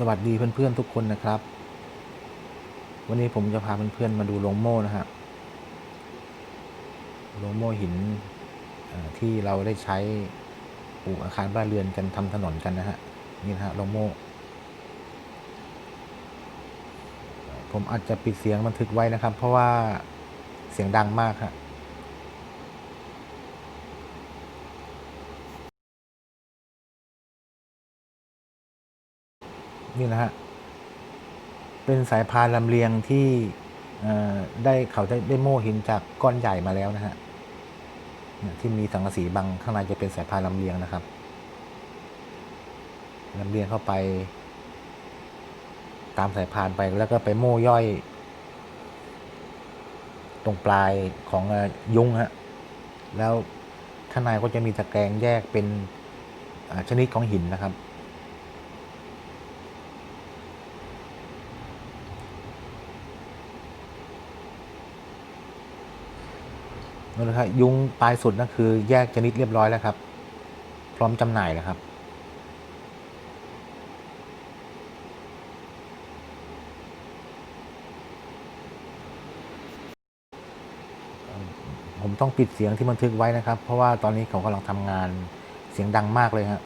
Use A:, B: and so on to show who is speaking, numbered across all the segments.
A: สวัสดีเพื่อนๆทุกคนนะครับ วันนี้ผมจะพาเพื่อนๆมาดูโรงโม่นะฮะโรงโม่หินที่เราได้ใช้ปลูกอาคารบ้านเรือนกันทำถนนกันนะฮะนี่นะฮะโรงโม่ ผมอาจจะปิดเสียงบันทึกไว้นะครับ เพราะว่าเสียงดังมากฮะ นี่นะฮะ เป็นสายพานลำเลียงที่ได้เขาได้ได้โม่หินจากก้อนใหญ่มาแล้วนะฮะเนี่ยที่มีสังกะสีบังข้างในจะเป็นสายพานลำเลียงนะครับลำเลียงเข้าไป ตามสายพานไปแล้วก็ไปโม่ย่อย ตรงปลายของเอ่อยุงฮะแล้วข้างในก็จะมีตะแกรงแยกเป็นชนิดของหินนะครับ นั่นแหละครับยุงปลายสุดนั่นคือแยกชนิดเรียบร้อยแล้วครับ พร้อมจำหน่ายแล้วครับ ผมต้องปิดเสียงที่บันทึกไว้นะครับ เพราะว่าตอนนี้เขากำลังทำงานเสียงดังมากเลยฮะ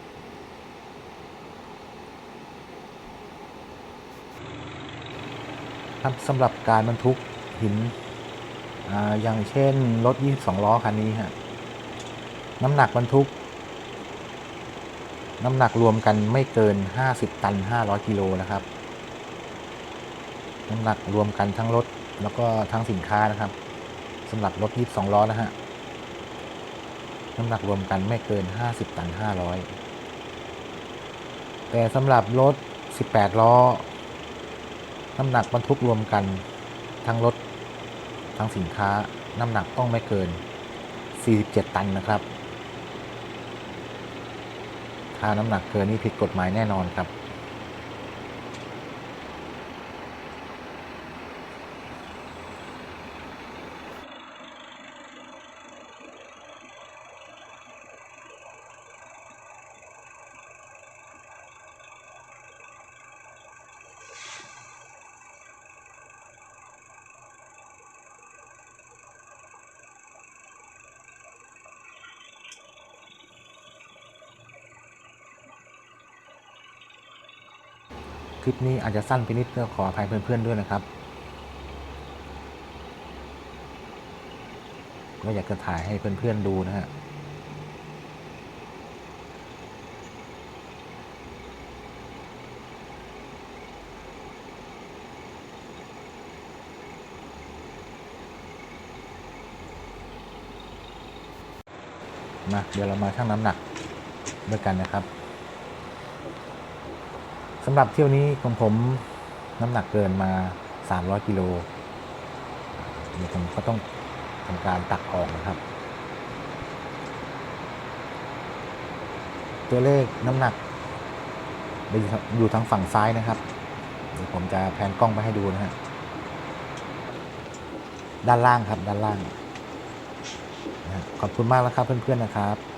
A: ครับสำหรับการบรรทุกหิน อย่างเช่นรถ 22 ล้อ คันนี้ฮะน้ำหนักบรรทุก น้ำหนักรวมกันไม่เกิน 50 ตัน 500 กิโลนะครับ น้ำหนักรวมกันทั้งรถแล้วก็ทั้งสินค้านะครับสำหรับรถ 22 ล้อนะฮะน้ำหนักรวมกันไม่เกิน 50 ตัน 500 แต่สำหรับรถ 18 ล้อ น้ำหนักบรรทุกรวมกันทั้งรถ ทั้งสินค้าน้ำหนักต้องไม่เกิน 47 ตันนะครับ ถ้าน้ำหนักเกินนี่ผิดกฎหมายแน่นอนครับ ลิปนี้อาจจะสั้นไปนิดก็ขออภัยเพื่อนๆด้วยนะครับก็อยากจะถ่ายให้เพื่อนๆดูนะฮะมาเดี๋ยวเรามาชั่งน้ำหนักด้วยกันนะครับ สำหรับเที่ยวนี้ของผมน้ำหนักเกินมา 300 กิโลเดี๋ยวผมก็ต้องทำการตักออกนะครับ ตัวเลขน้ำหนักอยู่ทางฝั่งซ้ายนะครับเดี๋ยวผมจะแพนกล้องไปให้ดูนะฮะด้านล่างครับด้านล่างขอบคุณมากแล้วครับเพื่อนๆนะครับ